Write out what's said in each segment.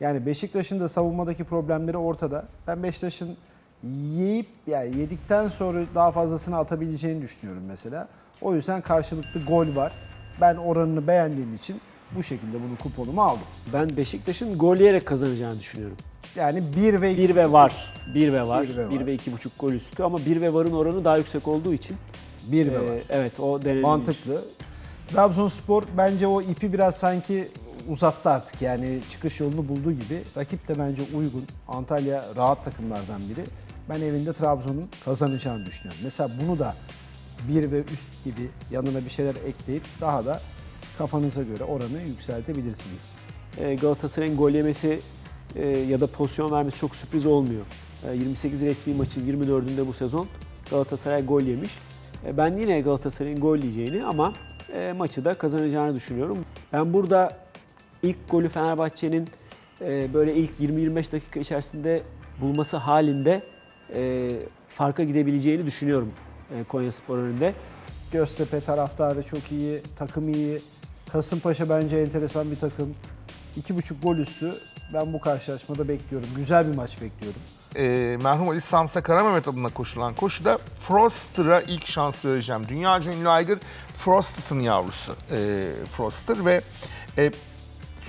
Yani Beşiktaş'ın da savunmadaki problemleri ortada. Ben Beşiktaş'ın yiyip yani yedikten sonra daha fazlasını atabileceğini düşünüyorum mesela. O yüzden karşılıklı gol var. Ben oranını beğendiğim için bu şekilde bunu kuponuma aldım. Ben Beşiktaş'ın gol yiyerek kazanacağını düşünüyorum. Yani 1 ve 2 1 ve var. 1 ve var. Bir ve 1 var. ve 2,5 gol üstü ama 1 ve varın oranı daha yüksek olduğu için 1 ve e, var. evet o denenebilir. Mantıklı. Trabzonspor bence o ipi biraz sanki uzattı artık. Yani çıkış yolunu bulduğu gibi. Rakip de bence uygun. Antalya rahat takımlardan biri. Ben evinde Trabzon'un kazanacağını düşünüyorum. Mesela bunu da bir ve üst gibi yanına bir şeyler ekleyip daha da kafanıza göre oranı yükseltebilirsiniz. E, Galatasaray'ın gol yemesi e, ya da pozisyon vermesi çok sürpriz olmuyor. E, 28 resmi maçın 24'ünde bu sezon Galatasaray gol yemiş. E, Ben yine Galatasaray'ın gol yiyeceğini ama e, maçı da kazanacağını düşünüyorum. Ben burada ilk golü Fenerbahçe'nin e, böyle ilk 20-25 dakika içerisinde bulması halinde e, farka gidebileceğini düşünüyorum e, Konyaspor önünde. Göztepe taraftarı çok iyi, takım iyi. Kasımpaşa bence enteresan bir takım. 2.5 gol üstü ben bu karşılaşmada bekliyorum. Güzel bir maç bekliyorum. e, merhum Ali Samsa Karamehmet adına koşulan koşuda Froster'a ilk şans vereceğim. Dünyaca ünlü aygır Frosted yavrusu e, Froster ve e,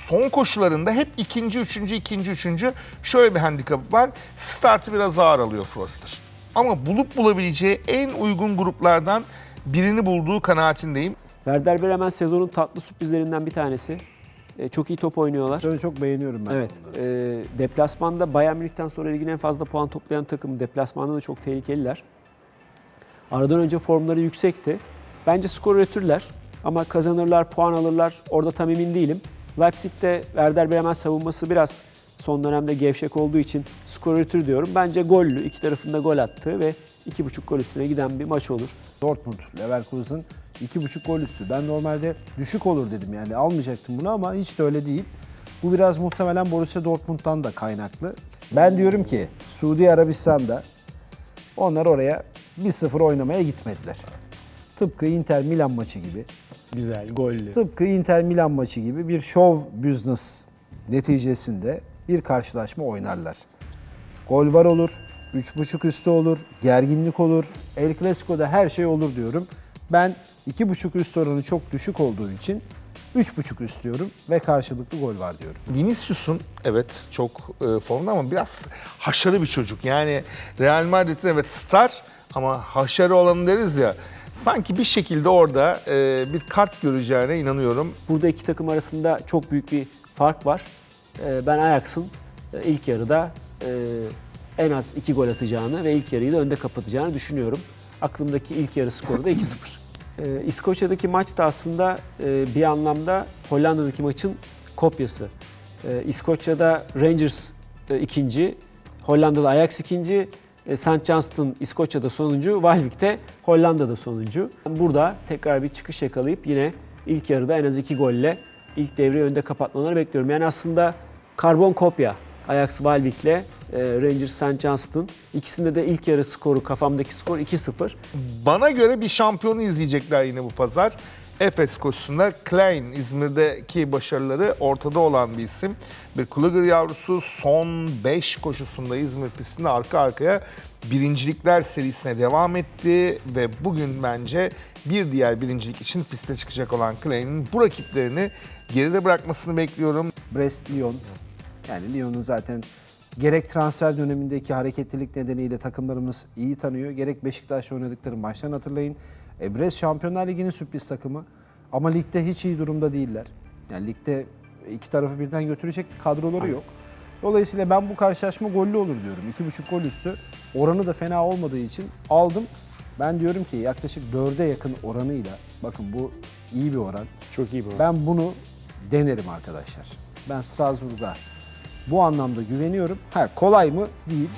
son koşularında hep ikinci, üçüncü, ikinci, üçüncü şöyle bir handikapı var. Startı biraz ağır alıyor Froster. Ama bulup bulabileceği en uygun gruplardan birini bulduğu kanaatindeyim. Werder Bremen sezonun tatlı sürprizlerinden bir tanesi. E, Çok iyi top oynuyorlar. Seni çok beğeniyorum ben Evet. E, deplasmanda Bayern Münih'ten sonra ligin en fazla puan toplayan takım. Deplasmanda da çok tehlikeliler. Aradan önce formları yüksekti. Bence skor üretirler ama kazanırlar, puan alırlar. Orada tam emin değilim. Leipzig'te Werder Bremen savunması biraz son dönemde gevşek olduğu için skor üretir diyorum. Bence gollü, iki tarafında gol attığı ve 2.5 gol üstüne giden bir maç olur. Dortmund, Leverkusen 2.5 gol üstü. Ben normalde düşük olur dedim yani almayacaktım bunu ama hiç de öyle değil. Bu biraz muhtemelen Borussia Dortmund'dan da kaynaklı. Ben diyorum ki Suudi Arabistan'da onlar oraya 1-0 oynamaya gitmediler. Tıpkı Inter Milan maçı gibi. Güzel, gollü. Tıpkı Inter Milan maçı gibi bir show business neticesinde bir karşılaşma oynarlar. Gol var olur, 3.5 üstü olur, gerginlik olur, El Clasico'da her şey olur diyorum. Ben 2.5 üst oranı çok düşük olduğu için 3.5 üst diyorum ve karşılıklı gol var diyorum. Vinicius'un evet çok e, formda ama biraz haşarı bir çocuk. Yani Real Madrid'in evet star ama haşarı olanı deriz ya. Sanki bir şekilde orada e, bir kart göreceğine inanıyorum. Burada iki takım arasında çok büyük bir fark var. Ee, Ben Ajax'ın e, ilk yarıda e, en az iki gol atacağını ve ilk yarıyı da önde kapatacağını düşünüyorum. Aklımdaki ilk yarı skoru da 2-0. Ee, İskoçya'daki maç da aslında e, bir anlamda Hollanda'daki maçın kopyası. Ee, İskoçya'da Rangers e, ikinci, Hollanda'da Ajax ikinci, e, St. Johnstone İskoçya'da sonuncu, Walwick'te Hollanda'da sonuncu. Burada tekrar bir çıkış yakalayıp yine ilk yarıda en az iki golle ilk devreyi önde kapatmalarını bekliyorum. Yani aslında karbon kopya Ajax Walwick'le e, Rangers St. Johnstone. İkisinde de ilk yarı skoru, kafamdaki skor 2-0. Bana göre bir şampiyonu izleyecekler yine bu pazar. Efes koşusunda Klein İzmir'deki başarıları ortada olan bir isim. Bir Kluger yavrusu son 5 koşusunda İzmir pistinde arka arkaya birincilikler serisine devam etti ve bugün bence bir diğer birincilik için piste çıkacak olan Klein'in bu rakiplerini geride bırakmasını bekliyorum. Brest Lyon. Yani Lyon'un zaten gerek transfer dönemindeki hareketlilik nedeniyle takımlarımız iyi tanıyor. Gerek Beşiktaş'la oynadıkları maçtan hatırlayın. E, Brest Şampiyonlar Ligi'nin sürpriz takımı. Ama ligde hiç iyi durumda değiller. Yani ligde iki tarafı birden götürecek kadroları yok. Dolayısıyla ben bu karşılaşma gollü olur diyorum. 2.5 gol üstü. Oranı da fena olmadığı için aldım. Ben diyorum ki yaklaşık 4'e yakın oranıyla, bakın bu iyi bir oran. Çok iyi bu. Ben bunu denerim arkadaşlar. Ben Strasbourg'a bu anlamda güveniyorum. Ha kolay mı? Değil.